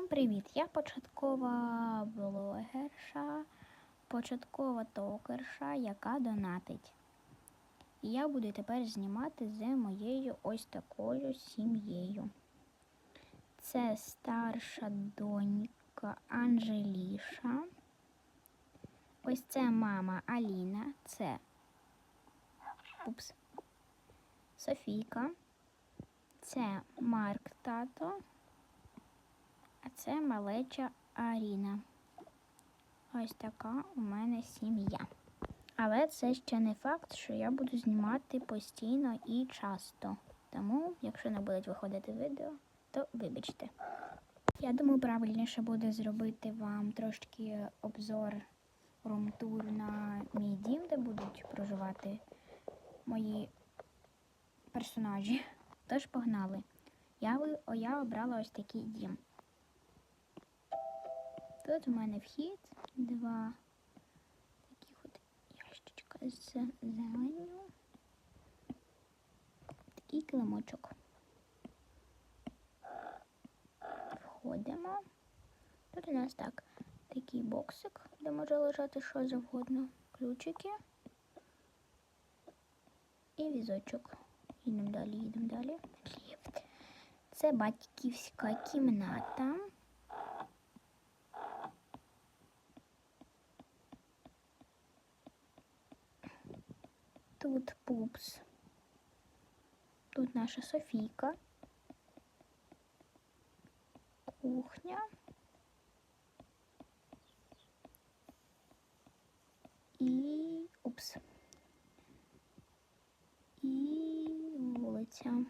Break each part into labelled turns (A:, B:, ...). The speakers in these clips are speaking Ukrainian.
A: Всім привіт! Я початкова блогерша, початкова токерша, яка донатить. І я буду тепер знімати з моєю ось такою сім'єю. Це старша донька Анжеліша. Ось це мама Аліна, це упс, Софійка, це Марк тато. Це малеча Аріна. Ось така у мене сім'я. Але це ще не факт, що я буду знімати постійно і часто. Тому, якщо не будуть виходити відео, то вибачте. Я думаю, правильніше буде зробити вам трошки обзор румтур на мій дім, де будуть проживати мої персонажі. Тож погнали. Я, я обрала ось такий дім. Тут у мене вхід, два таких от ящичка з зеленню. Такий килимочок. Входимо. Тут у нас так, такий боксик, де може лежати що завгодно. Ключики і візочок. Їдемо далі, їдемо далі. Це батьківська кімната. Тут пупс. Тут наша Софійка. Кухня. І упс. І вулиця.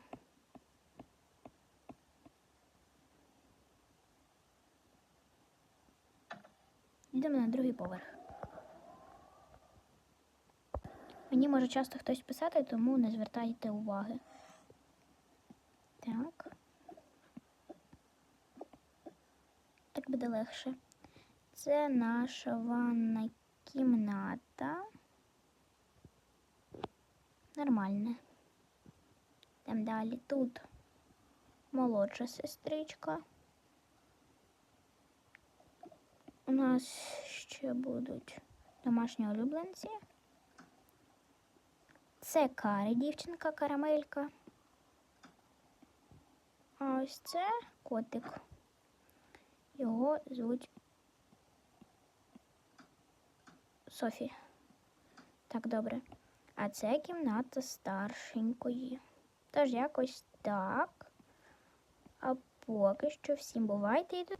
A: Йдемо на другий поверх. Мені може часто хтось писати, тому не звертайте уваги. Так. Так буде легше. Це наша ванна кімната. Нормальне. Там далі тут молодша сестричка. У нас ще будуть домашні улюбленці. Це Карі, дівчинка, карамелька. А ось це котик. Його звуть Софі. Так, добре. А це кімната старшенької. Тож якось так. А поки що всім бувайте і